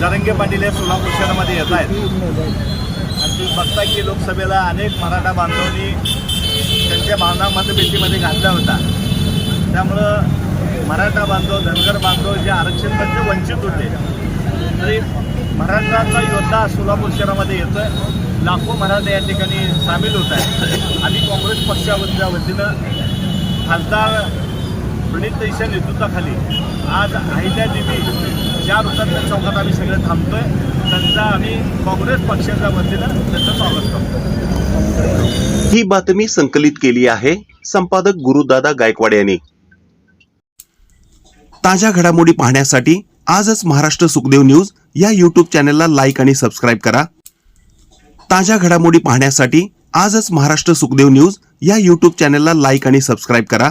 जरांगे पाटील हे सोलापूर शहरामध्ये येत आहेत. आणि तुम्ही बघता की लोकसभेला अनेक मराठा बांधवांनी त्यांच्या भावना मतपेटीमध्ये घातल्या होत्या. त्यामुळं मराठा बांधव धनगर बांधव जे आरक्षणमध्ये वंचित होते. तरी मराठाचा योद्धा सोलापूर शहरामध्ये येतोय. लाखो मराठा या ठिकाणी सामील होत आहेत. आम्ही काँग्रेस पक्षाच्या वतीनं खासदार प्रणित ईशा नेतृत्वाखाली आज अहिल्यादेवी ज्या वृत्तांत चौकात आम्ही सगळे थांबतोय त्यांचा आम्ही काँग्रेस पक्षाच्या वतीनं त्यांचं स्वागत करतो. ही बातमी संकलित केली आहे संपादक गुरुदादा गायकवाड यांनी. ताज्या घडामोडी पाहण्यासाठी आजच महाराष्ट्र सुखदेव न्यूज या यूट्यूब चॅनलला लाईक आणि सबस्क्राईब करा. ताज्या घडामोडी पाहण्यासाठी आजच महाराष्ट्र सुखदेव न्यूज या यूट्यूब चॅनलला लाईक आणि सबस्क्राईब करा.